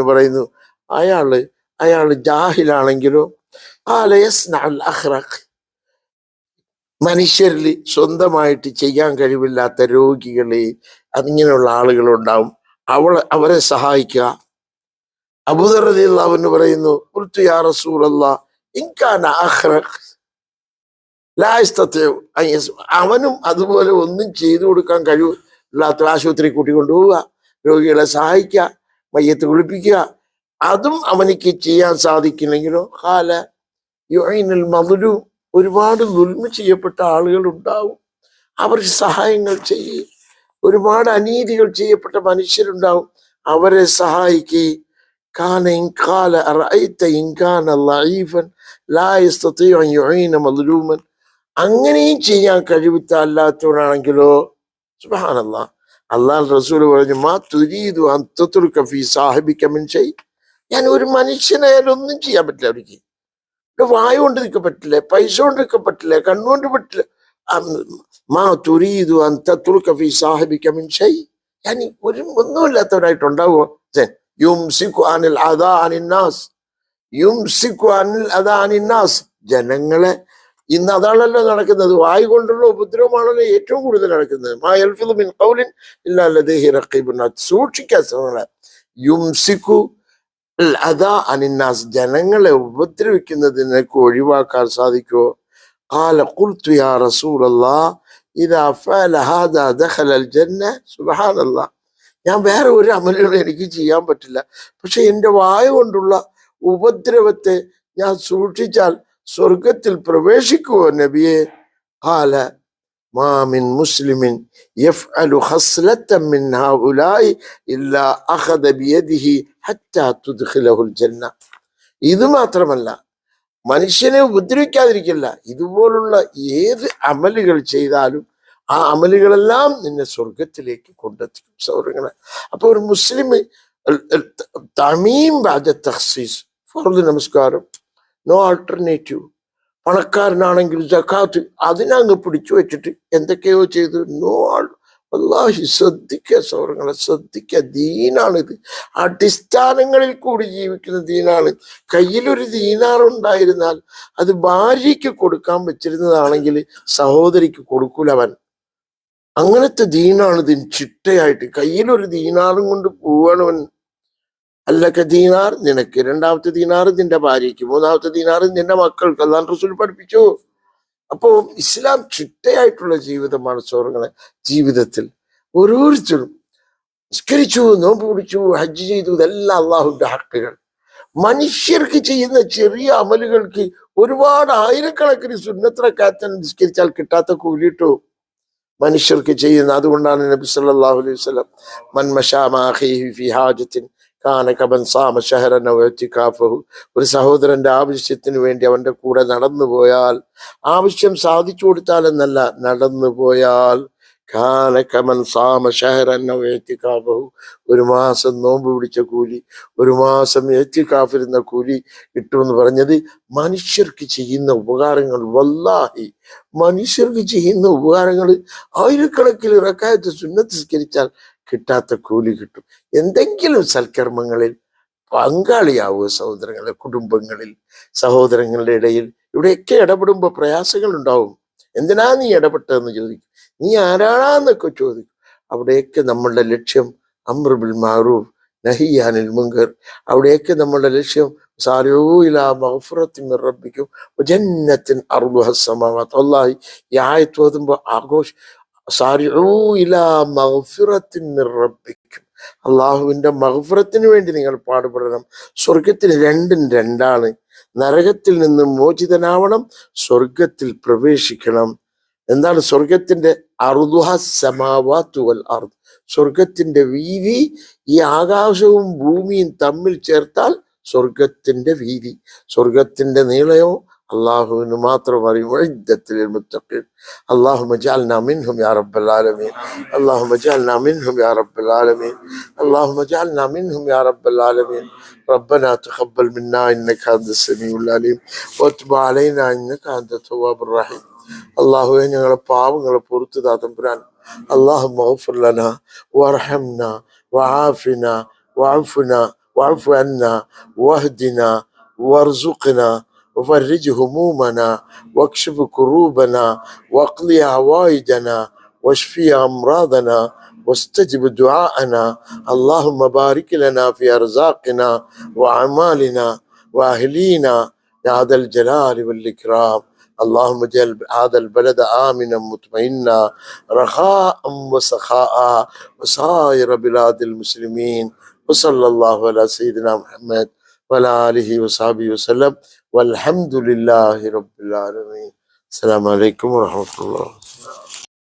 എന്ന് പറയുന്നു. അയാൾ അയാൾ ജാഹിലാണെങ്കിലോ അഖ്റഖ്. മനുഷ്യരിൽ സ്വന്തമായിട്ട് ചെയ്യാൻ കഴിവില്ലാത്ത രോഗികളെ അതിങ്ങനെയുള്ള ആളുകളുണ്ടാവും അവൾ അവരെ സഹായിക്കുക. അബുദറിയുള്ളവന് പറയുന്നു "ഖുൽതു യാ അവനും അതുപോലെ ഒന്നും ചെയ്തു കൊടുക്കാൻ കഴിവില്ലാത്ത ആശുപത്രി കൂട്ടിക്കൊണ്ടുപോവുക. രോഗികളെ സഹായിക്കുക. മയ്യത്ത് കുളിപ്പിക്കുക. അതും അവനിക്ക് ചെയ്യാൻ സാധിക്കില്ലെങ്കിലോ? കാല യുഐനിൽ മധുരു ഒരുപാട് ദുൽമ ചെയ്യപ്പെട്ട ആളുകൾ ഉണ്ടാവും അവർക്ക് സഹായങ്ങൾ ചെയ്യും. ഒരുപാട് അനീതികൾ ചെയ്യപ്പെട്ട മനുഷ്യരുണ്ടാവും. അവരെ സഹായിക്കുകയും അങ്ങനെയും ചെയ്യാൻ കഴിവിത്ത അല്ലാത്തവനാണെങ്കിലോ സുബ്ഹാനല്ലാഹ് റസൂൽ പറഞ്ഞു മാ തുരീതു അൻ തത്രുക ഫീ സാഹിബിക മിൻ ഷൈ. ഞാൻ ഒരു മനുഷ്യനായാലും ഒന്നും ചെയ്യാൻ പറ്റില്ല അവർക്ക്. ഇവിടെ വായു കൊണ്ട് നിൽക്കാൻ പറ്റില്ല പൈസ കൊണ്ട് നിൽക്കാൻ പറ്റില്ല കണ്ണുകൊണ്ട് പറ്റില്ല. മാ തുരീതു അൻ തത്രുക ഫീ സാഹിബിക മിൻ ഷൈ. ഞാൻ ഒരു ഒന്നുമില്ലാത്തവനായിട്ടുണ്ടാവുമോ യുംസിഖു അനിൽ അദാ അനിന്നാസ് യുംസിഖു അനിൽ അദാ അനിന്നാസ് ജനങ്ങളെ ഇന്ന് അതാണല്ലോ നടക്കുന്നത് വായു കൊണ്ടുള്ള ഉപദ്രവമാണല്ലോ ഏറ്റവും കൂടുതൽ നടക്കുന്നത് മാ യൽഫിദു മിൻ ഖൗലിൻ ഇല്ലാ ലദൈഹി റഖീബുൻ അതീദ്. സൂക്ഷിക്കാൻ ശ്രമങ്ങളെ യുംസിക്കു അൽ അദാ അനിന്നാസ് ജനങ്ങളെ ഉപദ്രവിക്കുന്നത് നിനക്ക് ഒഴിവാക്കാൻ സാധിക്കുമോ قال قلت يا رسول الله إذا فعل هذا دخل الجنة سبحان الله ഞാൻ വേറെ ഒരു അമലുകളും എനിക്ക് ചെയ്യാൻ പറ്റില്ല പക്ഷെ എൻ്റെ വായ കൊണ്ടുള്ള ഉപദ്രവത്തെ ഞാൻ സൂക്ഷിച്ചാൽ സ്വർഗത്തിൽ പ്രവേശിക്കുവോ നബിയെ? ഹാല മാമിൻ മുസ്ലിമിൻ യഫ് അലു ഹസ്ലത്തമ്മിൻ ഹുലായി ഇല്ലാ അഹദ ബിയദിഹി ഹറ്റാ തുദ്ഖിലഹുൽ ജന്ന. ഇത് മാത്രമല്ല മനുഷ്യനെ ഉപദ്രവിക്കാതിരിക്കില്ല ഇതുപോലുള്ള ഏത് അമലുകൾ ചെയ്താലും ആ അമലുകളെല്ലാം നിന്നെ സ്വർഗത്തിലേക്ക് കൊണ്ടെത്തിക്കും സൗരങ്ങളെ അപ്പോൾ ഒരു മുസ്ലിം തമീം ബാജ തഹ്സീസ് ഫർദ് നമസ്കാരം. നോ ആൾട്ടർനേറ്റീവ് പണക്കാരനാണെങ്കിൽ ജക്കാത്ത് അതിനങ്ങ് പിടിച്ചു വെച്ചിട്ട് എന്തൊക്കെയോ ചെയ്തു നോ ആൾ അള്ളാഹി ശ്രദ്ധിക്കുക സൗരങ്ങളെ ശ്രദ്ധിക്കുക ദീനാണിത്. അടിസ്ഥാനങ്ങളിൽ കൂടി ജീവിക്കുന്ന ദീനാണ്. കയ്യിലൊരു ദീനാറുണ്ടായിരുന്നാൽ അത് ഭാര്യയ്ക്ക് കൊടുക്കാൻ വെച്ചിരുന്നതാണെങ്കിൽ സഹോദരിക്ക് കൊടുക്കൂല അവൻ അങ്ങനത്തെ ദീനാണ് ഇതിന് ചിട്ടയായിട്ട് കയ്യിലൊരു ദീനാറും കൊണ്ട് പോവാണവൻ. അല്ലക്ക ദീനാർ നിനക്ക് രണ്ടാമത്തെ ദീനാർ നിന്റെ ഭാര്യയ്ക്ക് മൂന്നാമത്തെ ദീനാർ നിന്റെ മക്കൾക്ക്. അല്ലാൻ റസൂൽ പഠിപ്പിച്ചു. അപ്പോ ഇസ്ലാം ചിട്ടയായിട്ടുള്ള ജീവിതമാണ് സോറങ്ങളെ ജീവിതത്തിൽ. ഓരോരുത്തരും നിസ്കരിച്ചു നോമ്പ് പിടിച്ചു ഹജ്ജ് ചെയ്തു. ഇതെല്ലാം അള്ളാഹുന്റെ ഹക്കുകൾ. മനുഷ്യർക്ക് ചെയ്യുന്ന ചെറിയ അമലുകൾക്ക് ഒരുപാട് ആയിരക്കണക്കിന് സുന്നത്രക്കാത്ത നിസ്കരിച്ചാൽ കിട്ടാത്ത കൂലിട്ടു മനുഷ്യർക്ക് ചെയ്യുന്ന. അതുകൊണ്ടാണ് നബി സല്ലല്ലാഹു അലൈഹി വസല്ലം മൻ മശാ മാ അഖീഹി ഫി കാന കമൻ സാമ ശഹറൻ ഔ ഒരു സഹോദരന്റെ ആവശ്യത്തിന് വേണ്ടി അവന്റെ കൂടെ നടന്നു പോയാൽ ആവശ്യം സാധിച്ചു കൊടുത്താൽ എന്നല്ല നടന്നു പോയാൽ കാന കമൻ സാമ ഷഹരൻ ഔ ഒരു മാസം നോമ്പ് പിടിച്ച കൂലി ഒരു മാസം എത്തിക്കാഫിരുന്ന കൂലി കിട്ടുമെന്ന് പറഞ്ഞത് മനുഷ്യർക്ക് ചെയ്യുന്ന ഉപകാരങ്ങൾ. വല്ലാഹി മനുഷ്യർക്ക് ചെയ്യുന്ന ഉപകാരങ്ങൾ ആയിരക്കണക്കിൽ ഇറക്കായത്തെ സുന്നത്ത് സ്കരിച്ചാൽ കിട്ടാത്ത കൂലി കിട്ടും. എന്തെങ്കിലും സൽക്കർമ്മങ്ങളിൽ പങ്കാളിയാവുക സഹോദരങ്ങളെ കുടുംബങ്ങളിൽ സഹോദരങ്ങളുടെ ഇടയിൽ. ഇവിടെയൊക്കെ ഇടപെടുമ്പോൾ പ്രയാസങ്ങൾ ഉണ്ടാവും. എന്തിനാ നീ ഇടപെട്ടതെന്ന് ചോദിക്കും. നീ ആരാളാന്നൊക്കെ ചോദിക്കും. അവിടെയൊക്കെ നമ്മളുടെ ലക്ഷ്യം അമ്രുബിൽ മാറൂഫ് നഹിയാനിൽ മുങ്കർ അവിടെയൊക്കെ നമ്മളുടെ ലക്ഷ്യം സാരോ ഇലാ മഗ്ഫിറത്തിൻ മിർ റബ്ബിക്കും വജന്നത്തിൻ അർദുഹ സമാവാത്ത്. അല്ലാഹി ഈ ആയത്ത് ഓതുമ്പോൾ ആഘോഷ അള്ളാഹുവിന്റെ മഹഫുറത്തിന് വേണ്ടി നിങ്ങൾ പാടുപെടണം. സ്വർഗത്തിൽ രണ്ടും രണ്ടാണ്. നരകത്തിൽ നിന്ന് മോചിതനാവണം സ്വർഗത്തിൽ പ്രവേശിക്കണം. എന്താണ് സ്വർഗത്തിന്റെ അർദുഹ സമാവാത്തു അർദ്? സ്വർഗത്തിന്റെ വീതി ഈ ആകാശവും ഭൂമിയും തമ്മിൽ ചേർത്താൽ സ്വർഗത്തിന്റെ വീതി. സ്വർഗത്തിന്റെ നീളയോ അള്ളാഹുവിന് മാത്രം അറിയും വഴിദ്ദത്തിൽ മുത്തഖീൻ اللهم اجعلنا منهم يا رب العالمين اللهم اجعلنا منهم يا رب العالمين اللهم اجعلنا منهم يا رب العالمين ربنا تقبل منا انك انت السميع العليم وتب علينا انك انت التواب الرحيم അള്ളാഹുവെ ഞങ്ങളെ പാവങ്ങളെ പുറത്തു താത്തമ്പുരാൻ അള്ളാഹു മഹഫുർ ലന വർഹംന വആഫിന വഅഫുന واعف عنا واهدنا وارزقنا وفرج همومنا واكشف كروبنا واقضي حوائجنا واشفي أمراضنا واستجب دعاءنا. اللهم بارك لنا في أرزاقنا وأعمالنا وأهلينا يا ذا الجلال والإكرام. اللهم اجعل هذا البلد آمنا مطمئنا رخاء وسخاء. وسائر بلاد المسلمين. وصلى الله على سيدنا محمد وعلى آله وصحبه وسلم والحمد لله رب العالمين. السلام عليكم ورحمة الله.